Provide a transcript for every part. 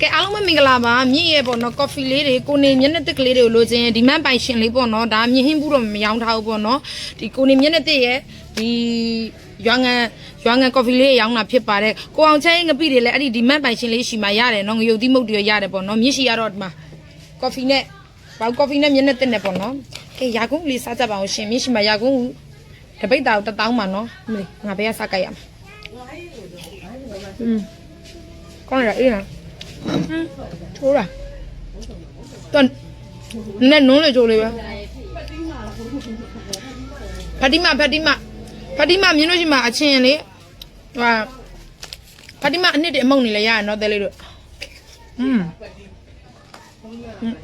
ကဲအားလုံးပဲမင်္ဂလာပါမြင့်ရဲ့ပေါ့နော်ကော်ဖီလေးတွေကိုနေမျက်နှာသစ်ကလေးတွေကိုလိုချင်ရင်ဒီမန်ပိုင်ရှင်လေးပေါ့နော်ဒါမြင့်ဟင်းဘူးတော့မရောင်းထားဘူးပေါ့နော်ဒီကိုနေမျက်နှာသစ်ရဲ့ဒီရွာငံရွာငံကော်ဖီလေးရောင်းတာဖြစ်ပါတယ်ကိုအောင်ချမ်းငပိတွေလည်းအဲ့ဒီဒီမန်ပိုင်ရှင်လေးရှိမှရတယ်နော်ငရုတ်သီးမုတ်တွေရတယ်ပေါ့နော်မြင့်ရှိရတော့ဒီမှာကော်ဖီနဲ့ဘာကော်ဖီနဲ့မျက်နှာသစ်နဲ့ပေါ့နော်ကဲရာကုန်းလေးစားကြပါအောင်ရှင်မြင့်ရှိမှရာကုန်းတပိတ်တာကိုတစ်တောင်းပါနော်မလေးငါဘယ်ကစားကြိုက်ရမှာอืมကောင်းရအေးလား ချိုးတာတော့နဲ့နုံးလေချိုးလေးပဲဖတိမဖတိမဖတိမမြင်လို့ရှိမှအချင်းလေဟာဖတိမအနှစ်တည်းအမုံနေလဲရရနော်တဲလေးတို့อืมอืม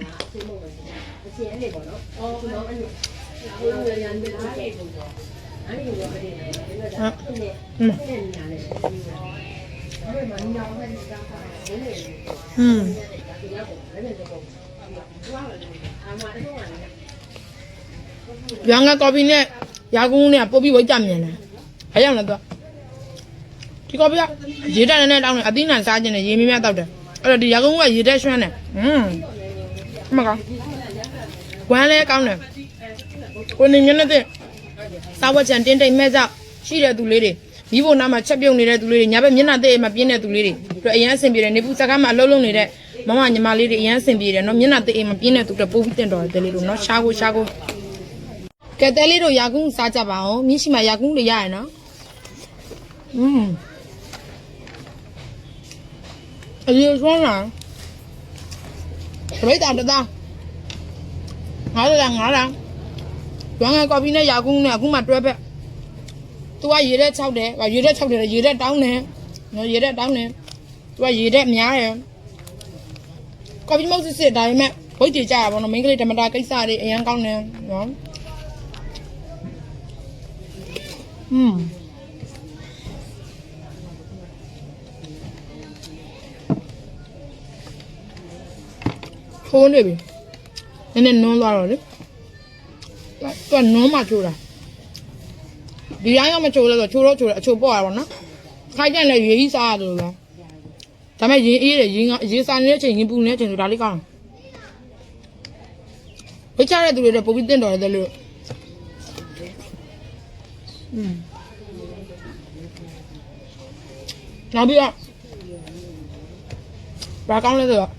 ရန်ကကော်ဖီနဲ့ရာကုန်းနဲ့ပို့ပြီးဝိတ်ကြမြင်တယ်။ဘာကြောင့်လဲတော့ဒီကော်ဖီကရေတက်နဲ့တောင်းတယ်အသီးနှံစားခြင်းနဲ့ရေမင်းများတောက်တယ်။အဲ့တော့ဒီရာကုန်းကရေတက်ရွှမ်းတယ်။อืมအမကောင်ဝမ်းလဲကောင်းတယ်။ကိုနေမျက်နှာသစ်စားဝတ်ချန်တင်းတိမ်မဲ့ကြောက်ရှိတဲ့သူလေးတွေ မိဖို့နားမှာချက်ပြုတ်နေတဲ့သူလေးတွေညာဘက်မျက်နှာသစ်မှာပြင်းတဲ့သူလေးတွေတို့အရန်အဆင်ပြေတယ်နေပူစကားမှာအလုံးလုံးနေတဲ့မမညီမလေးတွေအရန်အဆင်ပြေတယ်နော်မျက်နှာသစ်အိမ်မှာပြင်းတဲ့သူတွေပို့ပြီးတင်တော်တယ်လေးတို့နော်ရှားကိုရှားကိုကဲတဲလေးတို့ရာကုန်းစားကြပါအောင်မြင့်ရှိမှရာကုန်းလေးရရနော်อืมအရေဆွမ်းလားတပိတ်တာတသားငါးလားငါးလားရွာငယ်ကော်ဖီနဲ့ရာကုန်းနဲ့အခုမှတွဲဖက် သူကရေတဲ့6တယ်ဗာရေတဲ့6တယ်ရေတဲ့တောင်းတယ်နော်ရေတဲ့တောင်းတယ်သူကရေတဲ့များတယ်ကော်ဖီမုတ်စစ်စစ်ဒါပေမဲ့ဘိတ်ကြကြရပါတော့မိန်းကလေးဓမ္မတာကိစ္စတွေအရင်ကောင်းတယ်နော်อืมထိုးနေပြီနည်းနည်းနွန်းသွားတော့လေသူကနွန်းမှချိုးတာ ဒီတိုင်းကမချိုးလဲဆိုချိုးတော့ချိုးတယ်အချိုးပေါ့ရပါတော့နော်ခိုက်တဲ့လည်းရေးကြီးစားရတယ်လို့လားဒါပေမဲ့ရင်အေးတယ်ရင်ကရေးစားနေတဲ့အချိန်ရင်ပူနေတဲ့အချိန်ဆိုဒါလေးကောင်းတယ်ဝိတ်ချတဲ့သူတွေတော့ပုံပြီးတင့်တော်တယ်လို့อืมနောက်ပြီးတော့ဘာကောင်းလဲဆိုတော့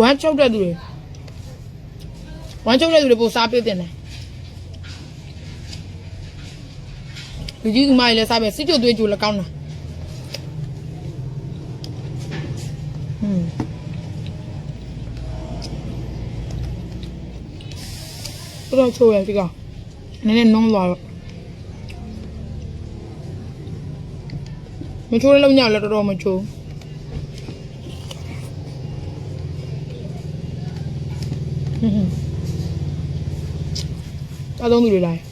ဝမ်းချုပ်တဲ့သူတွေဝမ်းချုပ်တဲ့သူတွေပို့စားပေးတင်တယ် လူကြီးကမကြီးလည်းစားပဲစစ်ကြွသွေးကြိုလည်းကောင်းတာอืมတော့ချိုးရဒီကောင်နည်းနည်းနုံးသွားတော့မချိုးတဲ့လုံးညလည်းတော်တော်မချိုးဟွန်းဟွန်းအလုံးကြီး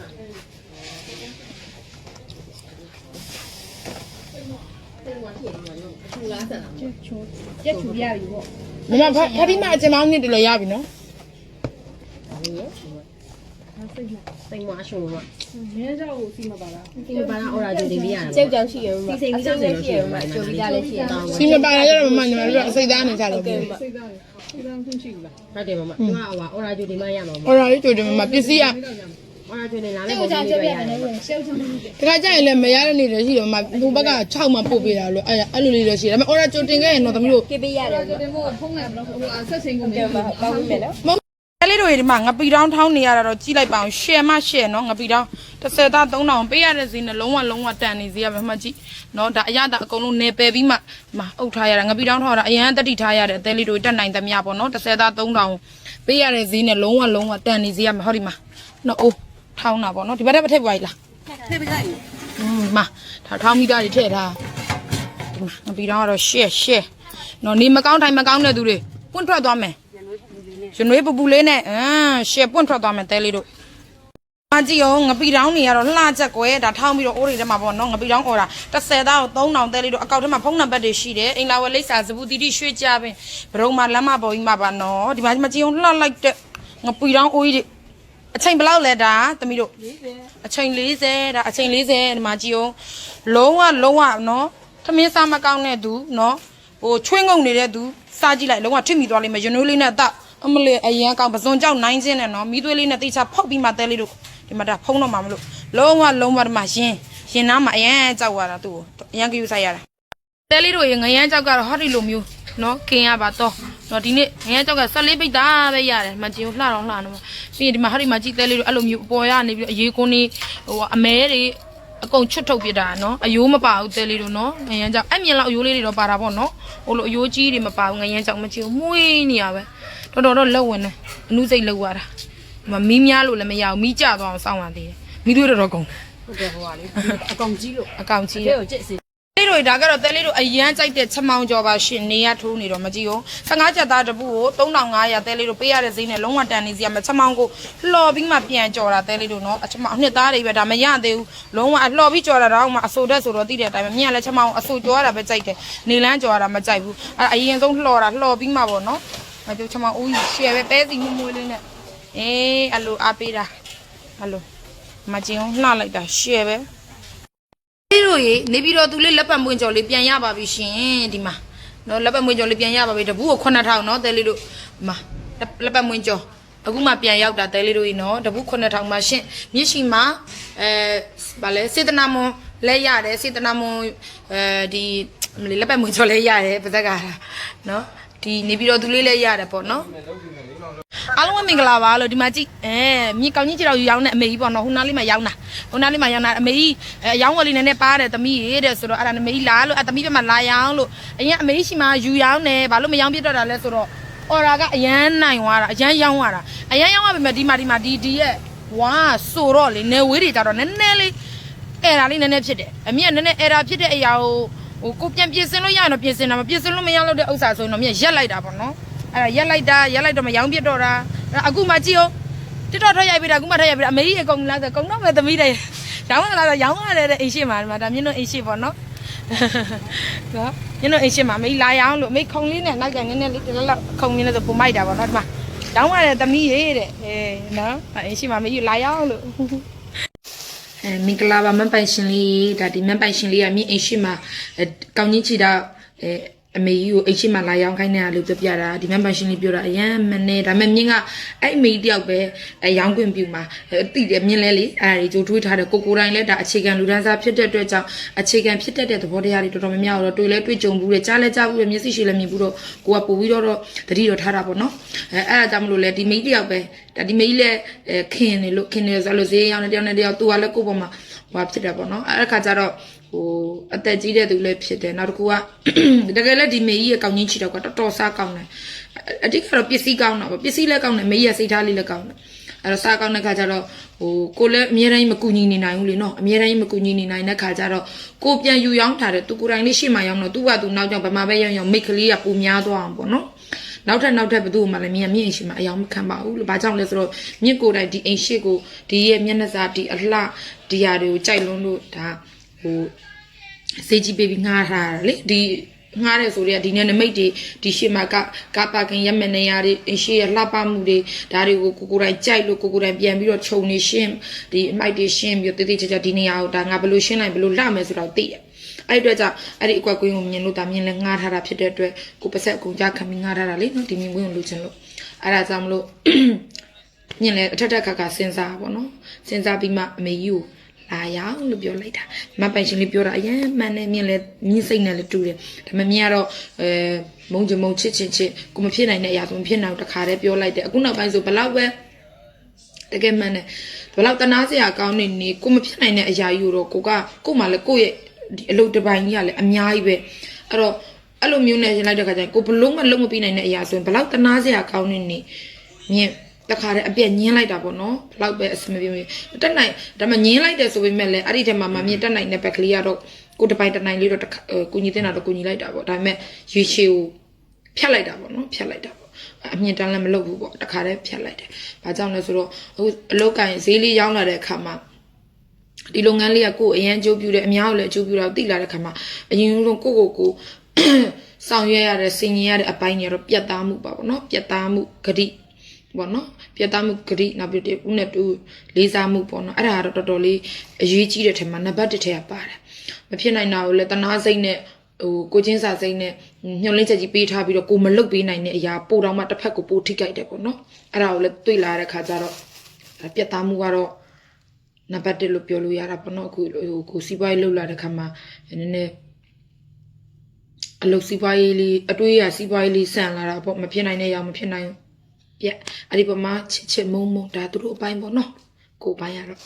ရက်ချူရပြီပေါ့မမဖားဖားဒီမှာအချိန်မောင်းနေတယ်လည်းရပြီနော်စိတ်မအရှုံးမှာမင်းကြောက်ကိုစီမပါလားဒီမှာအော်ရာဂျိုလေးပြရတယ်ကြောက်ကြောင်ရှိရမှာစီစိန်ပြီးကြောက်နေရှိရမှာအကျိုးလေးကြလည်းရှိရအောင်စီမပါရကြတော့မမညီမတို့အစိတ်သားနေကြတယ်ပြီစိတ်သားစိတ်သားခွင့်ရှိဘူးလားဟုတ်တယ်မမဒီမှာဟိုအော်ရာဂျိုဒီမှာရမှာဟော်ရာလေးကြိုတယ်မမပစ္စည်းက အော်ရာဂျိုနေလာလဲစိတ်ပုံကြောက်လေးချက်ပြပြရတယ်တယ်လို့ရှုပ်ချုံနေတယ်တခါကျရင်လည်းမရတဲ့နေလည်းရှိတယ်မမဟိုဘက်က6မှပို့ပေးတာလို့အဲ့အဲ့လိုလေးလည်းရှိတယ်ဒါပေမဲ့ဟော်ရာကြိုတင်ခဲ့ရင်တော့သမီးတို့ကေပေးရတယ်ဒီမို့ဖုန်းလိုက်မလို့ဟိုအဆက်စင်ကိုမတယ်မှာပေါင်းမယ်နော်မမကလေးတို့ဒီမှာငပီတောင်းထောင်းနေရတာတော့ကြီးလိုက်ပါအောင်ရှယ်မရှယ်နော်ငပီတောင်း30သား3000ပေးရတဲ့ဈေးနဲ့လုံးဝလုံးဝတန်နေဈေးရမှာမှကြည့်နော်ဒါအရသာအကုန်လုံးနေပယ်ပြီးမှမအုပ်ထားရတာငပီတောင်းထောင်းတာအရန်တတိထားရတဲ့အသေးလေးတို့တက်နိုင်သမျှပေါ့နော်30သား3000ပေးရတဲ့ဈေးနဲ့လုံးဝလုံးဝတန်နေဈေးရမှာဟောဒီမှာနော်အိုး ထောင်းတာပေါ့နော်ဒီဘက်တက်မထည့်ပြပါလားထည့်ပြလိုက်อืมမာဒါထောင်းမိသားတွေထည့်ထားပြီးတော့ကတော့ရှက်ရှက်နော်နေမကောင်းတိုင်းမကောင်းတဲ့သူတွေပွန့်ထွက်သွားမယ်ရွှေပူပူလေးနဲ့အမ်ရှယ်ပွန့်ထွက်သွားမယ်တဲလေးတို့အကြည့်အောင်ငပိတောင်းနေရတော့လှချက်ကွယ်ဒါထောင်းပြီးတော့အိုးတွေထဲမှာပေါ့နော်ငပိတောင်းအော်တာ30သားကို3000တဲလေးတို့အကောက်ထဲမှာဖုန်းနံပါတ်တွေရှိတယ်အင်လာဝဲလိပ်စာဇဘူးတီတီရွှေကြပင်ဘရုံမှာလမ်းမပေါ်ကြီးမှာပါနော်ဒီမှာမကြည့်အောင်လှလိုက်တဲ့ငပိတောင်းအိုးကြီးတွေ အချိန်ဘယ်လောက်လဲဒါသမီးတို့အချိန်40ဒါအချိန်40ဒီမှာကြည့်အောင်လုံးဝလုံးဝနော်သမင်းစားမကောင်းတဲ့သူနော်ဟိုချွင်းငုံနေတဲ့သူစားကြည့်လိုက်လုံးဝထွတ်မိသွားလိမ့်မယ်ရနွေးလေးနဲ့တောက်အမလေးအရန်ကောင်းပစွန်ကြောက်နိုင်ခြင်းနဲ့နော်မီးသွေးလေးနဲ့တိချဖောက်ပြီးမှတဲလေးတို့ဒီမှာဒါဖုံးတော့မှာမလို့လုံးဝလုံးဝဒီမှာရင်ရင်နားမှာအရန်ကြောက်ရတာသူ့ကိုအရန်ကြည့်ဆိုင်ရတာတဲလေးတို့ရေငရမ်းကြောက်ကတော့ဟောဒီလိုမျိုးနော်ကင်ရပါတော့ နော်ဒီနေ့ငရမ်းကြောက်က14ပိတ်သားပဲရတယ်မကြည့်ဘူးလှတော့လှတော့ပြီးရင်ဒီမှာဟောဒီမှာကြည့်တဲလေးတို့အဲ့လိုမျိုးအပေါ်ရနေပြီးအရေးကွန်းနေဟိုအမဲတွေအကုန်ချွတ်ထုတ်ပြတာနော်အယိုးမပါဘူးတဲလေးတို့နော်ငရမ်းကြောက်အဲ့မြင်လောက်အယိုးလေးတွေတော့ပါတာပေါ့နော်ဟိုလိုအယိုးကြီးတွေမပါဘူးငရမ်းကြောက်မချင်ဘူးမွေးနေရပဲတော်တော်တော့လက်ဝင်တယ်အနုစိတ်လောက်ရတာဒီမှာမီးများလို့လည်းမရဘူးမီးကြသွားအောင်စောင့်ရသေးတယ်မီးသွေးတော်တော်ကုန်တယ်ဟုတ်တယ်ဟိုကလေအကောင်ကြီးလို့အကောင်ကြီးတဲ့တဲ့ကိုကြက်စီ လေးတို့ဒါကတော့တဲလေးတို့အရန်ကြိုက်တဲ့ချက်မောင်ကြော်ပါရှင်နေရထိုးနေတော့မကြည့်ဘူး15ချက်သားတပူကို3500တဲလေးတို့ပေးရတဲ့ဈေးနဲ့လုံးဝတန်နေစီရမချက်မောင်ကိုလှော်ပြီးမှပြန်ကြော်တာတဲလေးတို့နော်အချက်မောင်နှစ်သားတွေပဲဒါမရသေးဘူးလုံးဝအလှော်ပြီးကြော်တာတော့မှအဆိုတက်ဆိုတော့တိတဲ့အတိုင်းပဲမြင်ရလဲချက်မောင်အဆိုကြော်ရတာပဲကြိုက်တယ်နေလန်းကြော်ရတာမကြိုက်ဘူးအဲအရင်ဆုံးလှော်တာလှော်ပြီးမှပေါ့နော်အဲကျချက်မောင်ဦးကြီးရှယ်ပဲပဲစီမှုမွေးလေးနဲ့အေးအလိုအားပေးတာအလိုမကျင်းလှလိုက်တာရှယ်ပဲ ဒီလိုရေနေပြီးတော့သူလေးလက်ပတ်မွင့်ကြော်လေးပြန်ရပါပြီရှင်ဒီမှာနော်လက်ပတ်မွင့်ကြော်လေးပြန်ရပါပြီတပူးကို9000နော်တဲလေးတို့ဒီမှာလက်ပတ်မွင့်ကြော်အခုမှပြန်ရောက်တာတဲလေးတို့ရေနော်တပူး9000မှာရှင်မြစ်ရှိမှာအဲဗာလဲစေတနာမွန်လဲရတယ်စေတနာမွန်အဲဒီမလေးလက်ပတ်မွင့်ကြော်လဲရတယ်ပါဇက်ကနော် ဒီနေပြီးတော့သူလေးလဲရတယ်ပေါ့နော်အားလုံးပဲမင်္ဂလာပါလို့ဒီမှာကြည့်အဲမြေကောင်းကြီးခြေတော်ယူရောင်းတဲ့အမေကြီးပေါ့နော်ဟိုနားလေးမှာရောင်းတာဟိုနားလေးမှာရောင်းတာအမေကြီးအဲရောင်းဝယ်လေးနည်းနည်းပါတယ်သမီးရေတဲ့ဆိုတော့အဲ့ဒါအမေကြီးလာလို့အသမီးဘက်မှာလာရောင်းလို့အရင်အမေကြီးရှိမှယူရောင်းတယ်ဘာလို့မရောင်းပြတော့တာလဲဆိုတော့အော်ရာကအရန်နိုင်သွားတာအရန်ရောင်းသွားတာအရန်ရောင်းရပါမယ်ဒီမှာဒီမှာဒီဒီရဲ့ဝါဆိုတော့လေနေဝေးတွေကြတော့နည်းနည်းလေးအဲ့ဒါလေးနည်းနည်းဖြစ်တယ်အမေကနည်းနည်းအဲ့ဒါဖြစ်တဲ့အရာကို ဟိုကိုပြန်ပြင်ဆင်လို့ရရင်တော့ပြင်ဆင်တာမပြင်ဆင်လို့မရလို့တဲ့ဥစ္စာဆိုရင်တော့မြက်ရက်လိုက်တာပေါ့နော်အဲ့ဒါရက်လိုက်တာရက်လိုက်တော့မရောင်းပြစ်တော့တာအဲ့ဒါအခုမှကြည့်အောင်တစ်တော့ထွက်ရိုက်ပြီးတာအခုမှထွက်ရိုက်ပြီးတာအမေကြီးအကုန်လာဆိုကုန်တော့မယ်သမီးတွေရောင်းလာတော့ရောင်းရတယ်တဲ့အိမ်ရှိမှာဒီမှာဒါမြင်းတို့အိမ်ရှိပေါ့နော်နော်မြင်းတို့အိမ်ရှိမှာအမေကြီးလာရောင်းလို့အမေခုံလေးနဲ့နောက်ကျန်နည်းနည်းလေးတစ်လောက်ခုံလေးနဲ့ဆိုပုံမိုက်တာပေါ့နော်ဒီမှာရောင်းရတယ်သမီးရေတဲ့အဲနော်အိမ်ရှိမှာအမေကြီးလာရောင်းလို့ အဲမင်္ဂလာပါမန်ပိုင်ရှင်လေးဒါဒီမန်ပိုင်ရှင်လေးကမြင်းအိမ်ရှိမှာကောင်းကြီးချီတာအဲ အမေကြီးကိုအိမ်ရှိမှာလာရောင်းခိုင်းနေတာလို့ပြောပြတာဒီမန်ပိုင်ရှင်လေးပြောတာအရန်မနေဒါပေမဲ့မြင်းကအဲ့အမေကြီးတယောက်ပဲအဲရောင်းခွင့်ပြုမှာတိတယ်မြင်းလဲလေအဲ့ဒါတွေကြိုထွေးထားတယ်ကိုကိုတိုင်းလဲဒါအခြေခံလူဒန်းစားဖြစ်တဲ့အတွက်ကြောင့်အခြေခံဖြစ်တတ်တဲ့သဘောတရားတွေတော်တော်များများတော့တွေ့လဲတွေ့ကြုံဘူးတယ်ကြားလဲကြားဘူးတယ်မျက်စိရှိလဲမြင်ဘူးတော့ကိုကပို့ပြီးတော့တတိတော့ထားတာပေါ့နော်အဲအဲ့ဒါကြောင့်မလို့လဲဒီမေကြီးတယောက်ပဲဒါဒီမေကြီးလဲခင်နေလို့ခင်နေဆိုလို့ဈေးရောင်းနေတယောက်နဲ့တယောက်သူကလည်းကိုယ့်ပေါ်မှာဟိုဖြစ်တာပေါ့နော်အဲ့ဒါခါကျတော့ ဟိုအသက်ကြီးတဲ့သူလည်းဖြစ်တယ်နောက်တစ်ခုကတကယ်လည်းဒီမေကြီးရဲ့ကောင်းချင်းချီတော့ကတော်တော်စားကောင်းတယ်အတိတ်ကတော့ပစ္စည်းကောင်းတာပေါ့ပစ္စည်းလည်းကောင်းတယ်မေကြီးရဲ့စိတ်ထားလေးလည်းကောင်းတယ်အဲ့တော့စားကောင်းတဲ့ခါကျတော့ဟိုကိုလည်းအမြဲတမ်းမကူညီနေနိုင်ဘူးလေနော်အမြဲတမ်းမကူညီနေနိုင်တဲ့ခါကျတော့ကိုပြန်ယူရောင်းထားတယ်သူကိုယ်တိုင်လေးရှေ့မှာရောင်းတော့သူကသူနောက်ကြောင့်ဗမာပဲရောင်းရောင်းမိတ်ကလေးကပူများသွားအောင်ပေါ့နော်နောက်ထပ်နောက်ထပ်ဘယ်သူမှလည်းမြင်မြင့်အိမ်ရှိမှာအယောင်မခံပါဘူးလို့ဘာကြောင့်လဲဆိုတော့မြင့်ကိုယ်တိုင်ဒီအိမ်ရှိကိုဒီရဲ့မျက်နှာစာဒီအလှဒီဟာတွေကိုကြိုက်လွန်းလို့ဒါ ဟိုစေးကြီးပေးပြီးငှားထားတာလေဒီငှားတယ်ဆိုတော့ဒီနေ့နမိတ်တွေဒီရှေ့မှာကကပါကင်ရက်မနေရတွေအရှိရလှပမှုတွေဒါတွေကိုကိုကိုယ်တိုင်ကြိုက်လို့ကိုကိုယ်တိုင်ပြန်ပြီးတော့ခြုံနေရှင်းဒီအမိုက်တွေရှင်းပြီးတေးသေးချာချာဒီနေရာကိုဒါငါဘယ်လိုရှင်းလိုက်ဘယ်လိုလှမယ်ဆိုတော့သိရအဲ့ဒီအတွက်ကြောင့်အဲ့ဒီအကွက်ကွင်းကိုမြင်လို့ဒါမြင်လဲငှားထားတာဖြစ်တဲ့အတွက်ကိုပတ်ဆက်အကုန်ကြခံပြီးငှားထားတာလေနော်ဒီမြင်ကွင်းကိုလူချင်လို့အဲ့ဒါကြောင့်မလို့မြင်လဲအထက်ထက်ခါခါစဉ်းစားပါတော့စဉ်းစားပြီးမှအမေကြီးကို လာရောက်လို့ပြောလိုက်တာမပိုင်ရှင်လေးပြောတာအရင်မှန်နေမြင်လဲမြင်စိတ်နဲ့လည်းတူတယ်ဒါပေမဲ့မြင်ကတော့အဲမုံကြမုံချစ်ချစ်ချစ်ကိုမဖြစ်နိုင်တဲ့အရာဆိုမဖြစ်နိုင်ဘူးတခါတည်းပြောလိုက်တယ်အခုနောက်ပိုင်းဆိုဘလောက်ပဲတကယ်မှန်တယ်ဘလောက်တနာစရာကောင်းနေနေကိုမဖြစ်နိုင်တဲ့အရာယူတော့ကိုကကို့မှာလည်းကိုယ့်ရဲ့ဒီအလုပ်တစ်ပိုင်းကြီးကလည်းအများကြီးပဲအဲ့တော့အဲ့လိုမျိုးနဲ့ရင်လိုက်တဲ့ခါကျရင်ကိုဘလုံးမလုံးမပြီးနိုင်တဲ့အရာဆိုရင်ဘလောက်တနာစရာကောင်းနေနေမြင် တခါတည်းအပြက်ညင်းလိုက်တာပေါ့နော်ဘလောက်ပဲအဆင်မပြေဘူးတက်နိုင်ဒါမှညင်းလိုက်တယ်ဆိုပေမဲ့လည်းအဲ့ဒီထဲမှာမမြင်တက်နိုင်တဲ့ဘက်ကလေးကတော့ကိုတစ်ပိုင်တစ်နိုင်လေးတော့တစ်ခါဟိုကိုညီတင်တာတော့ကိုညီလိုက်တာပေါ့ဒါပေမဲ့ရေရှည်ကိုဖြတ်လိုက်တာပေါ့နော်ဖြတ်လိုက်တာပေါ့အမြင့်တန်းလည်းမလုပ်ဘူးပေါ့တခါတည်းဖြတ်လိုက်တယ်ဘာကြောင့်လဲဆိုတော့အခုအလောက်ကင်ဈေးလေးရောင်းလာတဲ့အခါမှာဒီလုပ်ငန်းလေးကကိုယ်အရန်အကျိုးပြုတယ်အများကိုလည်းအကျိုးပြုတာကိုသိလာတဲ့အခါမှာအရင်ဆုံးကိုကိုကိုဆောင်ရွက်ရတဲ့စင်ရင်ရတဲ့အပိုင်းတွေကတော့ပြတ်သားမှုပါပေါ့နော်ပြတ်သားမှုဂတိ ပေါ့နော်ပြတ်သားမှုဂတိနောက်ပြီးဦးနဲ့တူလေးစားမှုပေါ့နော်အဲ့ဒါကတော့တော်တော်လေးအရေးကြီးတဲ့ထက်မှာနံပါတ်1ထဲကပါတယ်မဖြစ်နိုင်တာကိုလည်းတနာစိတ်နဲ့ဟိုကိုချင်းစာစိတ်နဲ့ညှို့လင်းချက်ကြီးပေးထားပြီးတော့ကိုမလုတ်ပေးနိုင်တဲ့အရာပို့တော့မှတစ်ဖက်ကိုပို့ထိကြိုက်တယ်ပေါ့နော်အဲ့ဒါကိုလည်းတွေ့လာတဲ့ခါကျတော့ပြတ်သားမှုကတော့နံပါတ်1လို့ပြောလို့ရတာပေါ့နော်အခုဟိုကိုစီးပွားရေးလှုပ်လာတဲ့ခါမှာနည်းနည်းအလုပ်စီးပွားရေးလေးအတွေးရစီးပွားရေးလေးဆန်လာတာပေါ့မဖြစ်နိုင်တဲ့ရောင်မဖြစ်နိုင်ဘူး ပြက်အဲ့ဒီပမာချစ်ချစ်မုံမုံဒါသူတို့အပိုင်းပေါ့နော်ကိုယ်ပိုင်းရတော့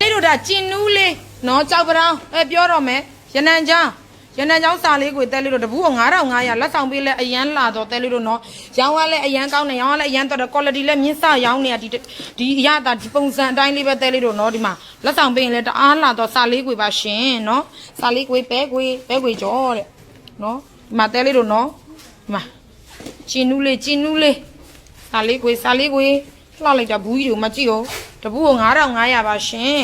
လေးတို့ဒါကျင်နူးလေးနော်ကြောက်ပရောင်းအဲပြောတော့မယ်ရနံချောင်းရနံချောင်းစာလေးကိုတဲလေးတို့တပူး9500လက်ဆောင်ပေးလဲအရန်လာတော့တဲလေးတို့နော်ရောင်းရလဲအရန်ကောင်းတယ်ရောင်းရလဲအရန်တော့ quality လဲမြင့်စရောင်းနေတာဒီဒီအရတာဒီပုံစံအတိုင်းလေးပဲတဲလေးတို့နော်ဒီမှာလက်ဆောင်ပေးရင်လဲတအားလာတော့စာလေးကိုပါရှင်နော်စာလေးကိုပဲကိုပဲကိုကြောတဲ့နော်ဒီမှာတဲလေးတို့နော်ဒီမှာကျင်နူးလေးကျင်နူးလေး စာလေးကိုစာလေးကိုလှလိုက်တာဘူးကြီးတို့မကြည့်အောင်တပူး9500ပါရှင်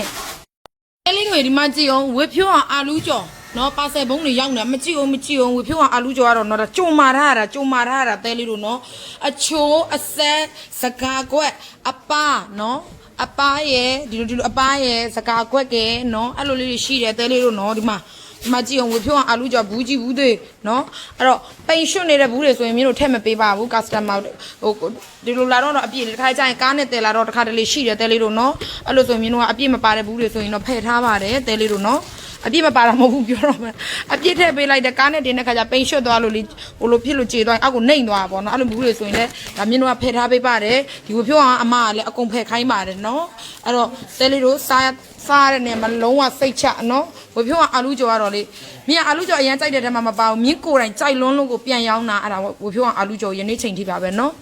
အဲလေးတွေဒီမှာကြည့်အောင်ဝေဖြိုးအောင်အာလူးကြော်နော်ပါဆယ်ဘုံတွေရောက်နေမကြည့်အောင်မကြည့်အောင်ဝေဖြိုးအောင်အာလူးကြော်ကတော့နော်ဒါကြုံမာထားတာကြုံမာထားတာတဲလေးတို့နော်အချိုးအဆက်စကားကွက်အပါနော်အပါရဲ့ဒီလိုဒီလိုအပါရဲ့စကားကွက်ကဲနော်အဲ့လိုလေးတွေရှိတယ်တဲလေးတို့နော်ဒီမှာ ဒီမှာကြည့်အောင်ဝေဖြိုးအောင်အာလူးကြော်ဘူးကြည့်ဘူးတွေနော်အဲ့တော့ပိန်ရွှွနေတဲ့ဘူးတွေဆိုရင်မင်းတို့ထည့်မပေးပါဘူး customer ဟိုဒီလိုလာတော့တော့အပြည့်တစ်ခါကျရင်ကားနဲ့တဲလာတော့တစ်ခါတလေရှိတယ်တဲလေးတို့နော်အဲ့လိုဆိုရင်မင်းတို့ကအပြည့်မပါတဲ့ဘူးတွေဆိုရင်တော့ဖယ်ထားပါတယ်တဲလေးတို့နော် အပြည့်မပါတာမဟုတ်ဘူးပြောတော့မယ်အပြည့်ထည့်ပေးလိုက်တဲ့ကားနဲ့တင်တဲ့ခါကျပိန်ရွှတ်သွားလို့လေဟိုလိုဖြစ်လို့ကြေသွားရင်အောက်ကိုနှိမ့်သွားတာပေါ့နော်အဲ့လိုမျိုးတွေဆိုရင်လည်းဒါမြင်းတို့ကဖယ်ထားပေးပါတယ်ဒီကိုပြောအောင်အမကလည်းအကုန်ဖယ်ခိုင်းပါတယ်နော်အဲ့တော့တဲလေးတို့စားစားရတဲ့နေရာမှာလုံးဝစိတ်ချနော်ဟိုပြောအောင်အာလူကြော်ကတော့လေမြင်းအာလူကြော်အရင်ကြိုက်တဲ့ထဲမှာမပါဘူးမြင်းကိုယ်တိုင်ကြိုက်လွန်းလို့ကိုပြန်ရောင်းတာအဲ့ဒါဟိုပြောအောင်အာလူကြော်ယနေ့ချိန်ထိပါပဲနော်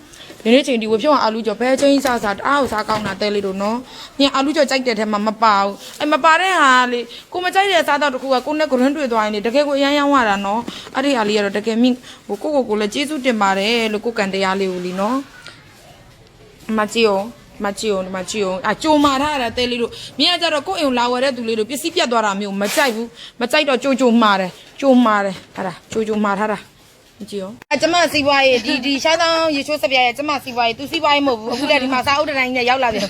ဒီနေ့ချိန်ဒီဝဖြုံးအာလူကြော်ဘဲချင်းစားစားတအားကိုစားကောင်းတာတဲလေးတို့နော်။ညအာလူကြော်ကြိုက်တဲ့ထဲမှာမပါဘူး။အဲမပါတဲ့ဟာလေကိုမကြိုက်တဲ့စားတော့တခုကကိုနဲ့ကိုရင်းတွေ့သွားရင်လေတကယ်ကိုအရန်ရောင်းရတာနော်။အဲ့ဒီဟာလေးကတော့တကယ်မြင့်ဟိုကိုကိုကိုလည်းကျေးဇူးတင်ပါတယ်လို့ကိုကန်တရားလေးကိုလीနော်။မကြည့်အောင်မကြည့်အောင်မကြည့်အောင်အကြိုမာထားတာတဲလေးတို့မြင်ရကြတော့ကိုယ့်အိမ်ကိုလာဝယ်တဲ့သူလေးတို့ပစ္စည်းပြတ်သွားတာမျိုးမကြိုက်ဘူးမကြိုက်တော့ကြိုကြိုမှာတယ်ကြိုမှာတယ်ဟာဒါကြိုကြိုမှာထားတာ မကြည့်ရောအကျမစီးပွားရေးဒီဒီရှားတောင်းရေချိုးစပြရဲ့ကျမစီးပွားရေးသူစီးပွားရေးမဟုတ်ဘူးအခုလည်းဒီမှာစာအုပ်တိုင်းနဲ့ရောက်လာပြန်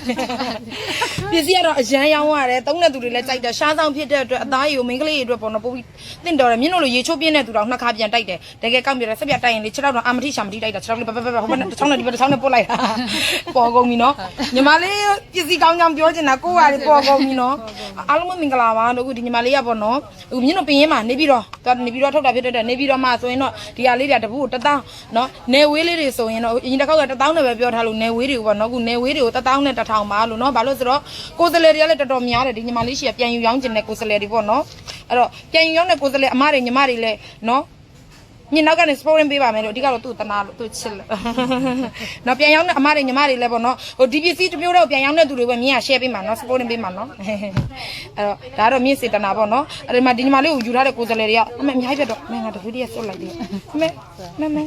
ပစ္စည်းကတော့အရန်ရောင်းရတယ်သုံးတဲ့သူတွေလည်းကြိုက်တယ်ရှားဆောင်ဖြစ်တဲ့အတွက်အသားရည်ကိုမိန်းကလေးတွေအတွက်ပေါ့နော်ပို့ပြီးတင့်တော်တယ်မြင်းတို့လိုရေချိုးပြင်းတဲ့သူတော့နှစ်ခါပြန်တိုက်တယ်တကယ်ကောက်ပြတယ်စပြတိုက်ရင်လေခြေထောက်တော့အာမတိရှာမတိတိုက်တာခြေထောက်လေးပပပပဟိုဘက်တစ်ချောင်းနဲ့ဒီဘက်တစ်ချောင်းနဲ့ပုတ်လိုက်တာပေါ်ကုန်ပြီနော်ညီမလေးပစ္စည်းကောင်းကြောင်ပြောချင်တာကိုကလေပေါ်ကုန်ပြီနော်အားလုံးမင်္ဂလာပါလို့အခုဒီညီမလေးကပေါ့နော်အခုမြင်းတို့ပင်ရင်မှာနေပြီးတော့သူနေပြီးတော့ထုတ်တာဖြစ်တဲ့နေပြီးတော့မှဆိုရင်တော့ဒီဟာလေးတွေကတပူတတောင်းနော်နေဝေးလေးတွေဆိုရင်တော့အရင်တစ်ခေါက်ကတတောင်းနဲ့ပဲပြောထားလို့နေဝေးတွေကိုပေါ့နော်အခုနေဝေးတွေကိုတတောင်းနဲ့တထောင်ပါလို့နော်ဘာလို့ဆိုတော့ကိုယ်စလဲတွေကလည်းတော်တော်များတယ်ဒီညီမလေးရှိကပြန်ယူရောင်းကျင်တဲ့ကိုယ်စလဲတွေပေါ့နော်အဲ့တော့ပြန်ယူရောင်းတဲ့ကိုယ်စလဲအမတွေညီမတွေလည်းနော် ညနောက်ကနေ sporting ပေးပါမယ်လို့အဓိကတော့သူ့တနာလို့သူ့ချစ်လို့နော်ပြန်ရောက်တဲ့အမတွေညီမတွေလည်းပေါ့နော်ဟိုဒီပစ္စည်းတစ်မျိုးတော့ပြန်ရောက်တဲ့သူတွေပဲမြင်ရ share ပေးမှာနော် sporting ပေးမှာနော်အဲ့တော့ဒါကတော့မြင့်စေတနာပေါ့နော်အဲ့ဒီမှာဒီညီမလေးကိုယူထားတဲ့ကိုယ်စားလှယ်တွေကအမေအများကြီးပြတော့မင်းငါတဗီဒီယဆွတ်လိုက်တယ်အမေမမေ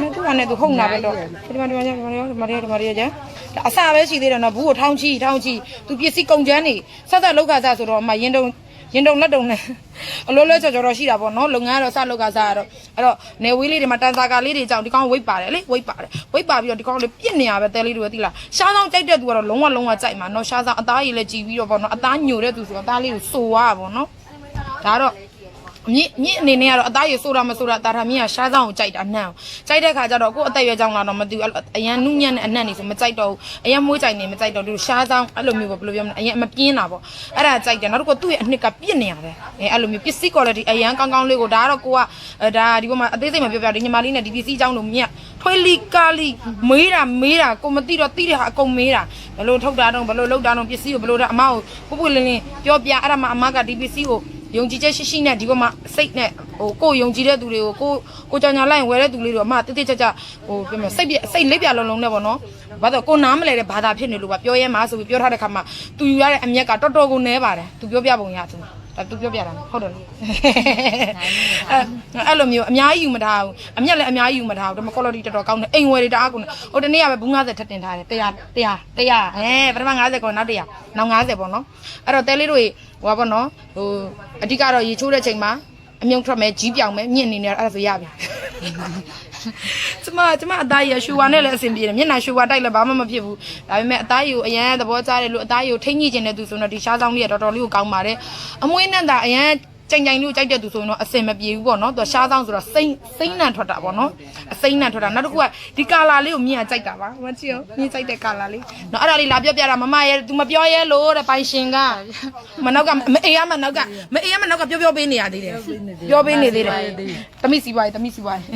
မသူကလည်းသူဟုတ်နာပဲတော့ဒီမှာဒီမှာဒီမှာဒီမှာဒီမှာဒီကျန်ဒါအစပဲရှိသေးတယ်နော်ဘူးကိုထောင်းချီထောင်းချီသူပစ္စည်းကုန်ကျန်းနေဆက်ဆက်လောက်ခါစားဆိုတော့အမရင်တုံ ရင်တုံလက်တုံနဲ့အလိုလဲကြော်ကြော်တော့ရှိတာပေါ့နော်လုပ်ငန်းကတော့စလုပ်ကစားရတော့အဲ့တော့နေဝေးလေးတွေမှာတန်စာကာလေးတွေကြောင့်ဒီကောင်ဝိတ်ပါတယ်လေဝိတ်ပါတယ်ဝိတ်ပါပြီးတော့ဒီကောင်လေးပြစ်နေရပဲတဲလေးတွေပဲသိလားရှားဆောင်ကြိုက်တဲ့သူကတော့လုံးဝလုံးဝကြိုက်မှာနော်ရှားဆောင်အသားရည်လည်းကြည်ပြီးတော့ပေါ့နော်အသားညိုတဲ့သူဆိုတော့အသားလေးကိုစိုးရပါပေါ့နော်ဒါတော့ မြင့်မြင့်အနေနဲ့ကတော့အသားရည်ဆိုတာမဆိုတာတာထာမြင့်ကရှားဆောင်ကိုကြိုက်တာနှံ့ကြိုက်တဲ့ခါကျတော့ကိုယ်အသက်ရွယ်ကြောင်းလာတော့မသိဘူးအရန်နုညံ့တဲ့အနံ့နေဆိုမကြိုက်တော့ဘူးအရန်မွေးကြိုက်နေမကြိုက်တော့ဘူးရှားဆောင်အဲ့လိုမျိုးပေါ့ဘယ်လိုပြောမလဲအရန်မပြင်းတာပေါ့အဲ့ဒါကြိုက်တယ်နောက်တစ်ခုသူ့ရဲ့အနှစ်ကပြစ်နေရတယ်အဲအဲ့လိုမျိုးပစ္စည်း quality အရန်ကောင်းကောင်းလေးကိုဒါကတော့ကိုကဒါဒီပေါ်မှာအသေးစိတ်မပြောပြဒီညီမလေးနဲ့ဒီပစ္စည်းအကြောင်းလို့မြတ်ထွေးလီကာလီမေးတာမေးတာကိုမသိတော့သိတဲ့ဟာအကုန်မေးတာဘယ်လိုထုတ်တာတော့ဘယ်လိုလုပ်တာတော့ပစ္စည်းကိုဘယ်လိုတော့အမကိုပုပ်ပုလင်းလင်းပြောပြအဲ့ဒါမှအမကဒီပစ္စည်းကို ယုံကြည်ချက်ရှိရှိနဲ့ဒီဘက်မှာစိတ်နဲ့ဟိုကိုယုံကြည်တဲ့သူတွေကိုကိုကိုကြောင်ညာလိုက်ဝယ်တဲ့သူလေးတွေအမတိတိကျကျဟိုပြောမစိတ်ပြစိတ်လက်ပြလုံးလုံးနဲ့ပေါ့နော်ဘာလို့ကိုနားမလဲတဲ့ဘာသာဖြစ်နေလို့ပါပြောရဲမှာဆိုပြီးပြောထားတဲ့ခါမှာသူယူရတဲ့အမျက်ကတော်တော်ကိုနဲပါတယ်သူပြောပြပုံရသူ ဒါသူပြောပြတာဟုတ်တယ်နော်အဲ့အဲ့လိုမျိုးအများကြီးယူမထားဘူးအမျက်လည်းအများကြီးယူမထားဘူးဒါပေမဲ့ quality တော်တော်ကောင်းတယ်အိမ်ဝယ်တွေတအားကုန်တယ်ဟိုတနေ့ကပဲဘူး90ထပ်တင်ထားတယ်100 100 100ဟဲပထမ90ကောနောက်100နောက်90ပေါ့နော်အဲ့တော့တဲလေးတို့ဟိုပါပေါ့နော်ဟိုအဓိကတော့ရေချိုးတဲ့ချိန်မှာအမြုံထွက်မယ်ကြီးပြောင်မယ်မြင့်နေနေအဲ့ဒါဆိုရပြီ ကျမကျမအသားရရှူဝါနဲ့လည်းအဆင်ပြေတယ်မျက်နှာရှူဝါတိုက်လည်းဘာမှမဖြစ်ဘူးဒါပေမဲ့အသားရကိုအရန်သဘောကျတယ်လို့အသားရကိုထိမ့်ညှိခြင်းတဲ့သူဆိုတော့ဒီရှားဆောင်လေးကတော်တော်လေးကိုကောင်းပါတယ်အမွေးနဲ့တာအရန် ကြိမ်ကြိမ်လို့ကြိုက်တဲ့သူဆိုရင်တော့အစင်မပြေဘူးပေါ့နော်သူရှားဆောင်ဆိုတော့စိမ့်စိမ့်နံထွက်တာပေါ့နော်အစိမ့်နံထွက်တာနောက်တစ်ခုကဒီကာလာလေးကိုမြင်ရကြိုက်တာပါမကြည့်အောင်မြင်ကြိုက်တဲ့ကာလာလေးနော်အဲ့ဒါလေးလာပြောပြတာမမရဲ့ तू မပြောရဲလို့တဲ့ပိုင်ရှင်ကမနောက်ကမအေးရမနောက်ကမအေးရမနောက်ကပြောပြောပေးနေရသေးတယ်ပြောပေးနေသေးတယ်တမိစီပွားရေးတမိစီပွားရေး